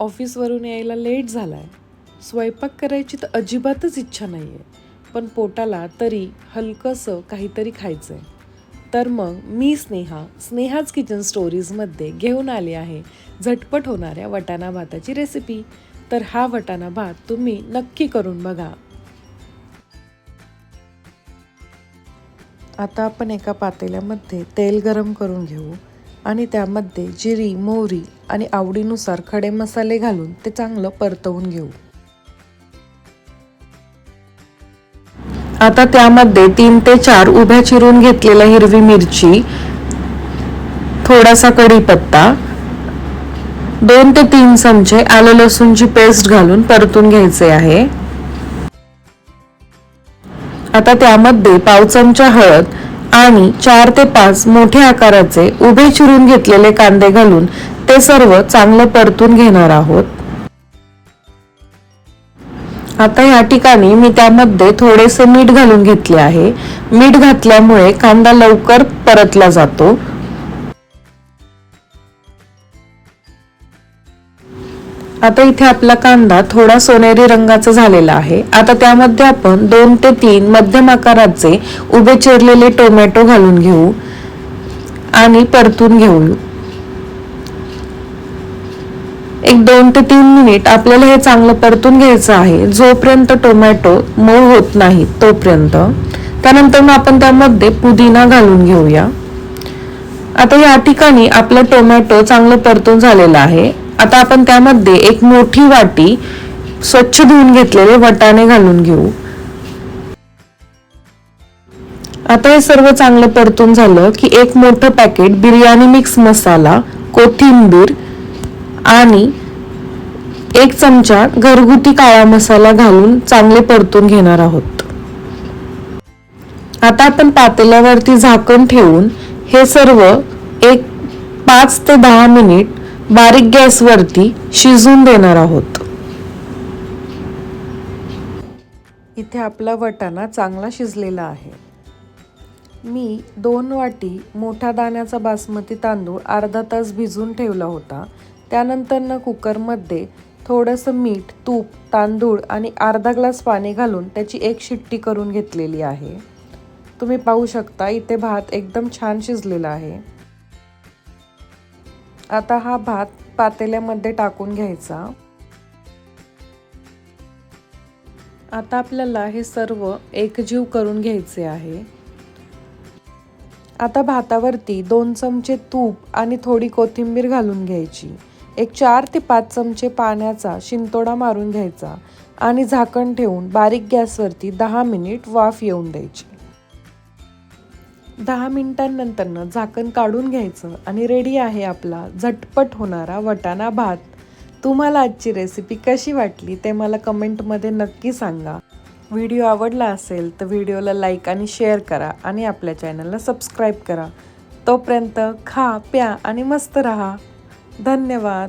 ऑफिसवरून यायला लेट झाला आहे स्वयंपाक करायची तर अजिबातच इच्छा नाही आहे पण पोटाला तरी हलकंसं काहीतरी खायचं आहे तर मग मी स्नेहा स्नेहाज किचन स्टोरीजमध्ये घेऊन आले आहे. झटपट होणाऱ्या वटाणा भाताची रेसिपी तर हा वटाणा भात तुम्ही नक्की करून बघा. आता आपण एका पातेल्यामध्ये तेल गरम करून घेऊ. आणि त्यामध्ये जिरी मोहरी आणि आवडीनुसार खडे मसाले घालून ते चांगलं परतवून घेऊ. आता त्यामध्ये तीन ते चार उभ्या चिरून घेतलेल्या हिरवी मिरची थोडासा कढीपत्ता दोन ते तीन चमचे आलं लसूणची पेस्ट घालून परतून घ्यायचे आहे. आता त्यामध्ये पाव चमचा हळद आणि चार ते पाच मोठ्या आकाराचे उभे चिरून घेतलेले कांदे घालून ते सर्व चांगलं परतून घेणार आहोत. आता या ठिकाणी मी त्यामध्ये थोडेसे मीठ घालून घेतले आहे. मीठ घातल्यामुळे कांदा लवकर परतला जातो. आता इथे आपला कांदा थोडा सोनेरी रंगाचा झालेला आहे. आता त्यामध्ये आपण दोन ते तीन मध्यम आकाराचे उभे चिरलेले टोमॅटो घालून घेऊ आणि परतून घेऊ एक दोन ते तीन मिनिट आपल्याला हे चांगलं परतून घ्यायचं आहे. जोपर्यंत टोमॅटो मऊ होत नाही तोपर्यंत. त्यानंतर मग आपण त्यामध्ये पुदिना घालून घेऊया. आता या ठिकाणी आपलं टोमॅटो चांगलं परतून झालेलं आहे. आता आपण त्यामध्ये एक मोठी वाटी स्वच्छ धुवून घेतलेले वटाणे घालून घेऊ. आता हे सर्व चांगलं परतून झालं की एक मोठं पॅकेट बिर्याणी मिक्स मसाला कोथिंबीर आणि एक चमचा घरगुती काळा मसाला घालून चांगले परतून घेणार आहोत. आता आपण पातेल्यावरती झाकण ठेवून हे सर्व एक पाच ते दहा मिनिट बारीक गॅसवरती शिजून देणार आहोत. इथे आपला वटाणा चांगला शिजलेला आहे. मी दोन वाटी मोठ्या दाण्याचा बासमती तांदूळ अर्धा तास भिजून ठेवला होता. त्यानंतरनं कुकरमध्ये थोडंसं मीठ तूप तांदूळ आणि अर्धा ग्लास पाणी घालून त्याची एक शिट्टी करून घेतलेली आहे. तुम्ही पाहू शकता इथे भात एकदम छान शिजलेला आहे. आता हा भात पातेल्यामध्ये टाकून घ्यायचा. आता आपल्याला हे सर्व एकजीव करून घ्यायचे आहे. आता भातावरती दोन चमचे तूप आणि थोडी कोथिंबीर घालून घ्यायची. एक चार ते पाच चमचे पाण्याचा शिंतोडा मारून घ्यायचा आणि झाकण ठेवून बारीक गॅसवरती दहा मिनिट वाफ येऊन द्यायची. दहा मिनिटांनंतरनं झाकण काढून घ्यायचं आणि रेडी आहे आपला झटपट होणारा वटाणा भात. तुम्हाला आजची रेसिपी कशी वाटली ते मला कमेंटमध्ये नक्की सांगा. व्हिडिओ आवडला असेल तर व्हिडिओला लाईक आणि शेअर करा आणि आपल्या चॅनलला सबस्क्राईब करा. तोपर्यंत खा प्या आणि मस्त रहा. धन्यवाद.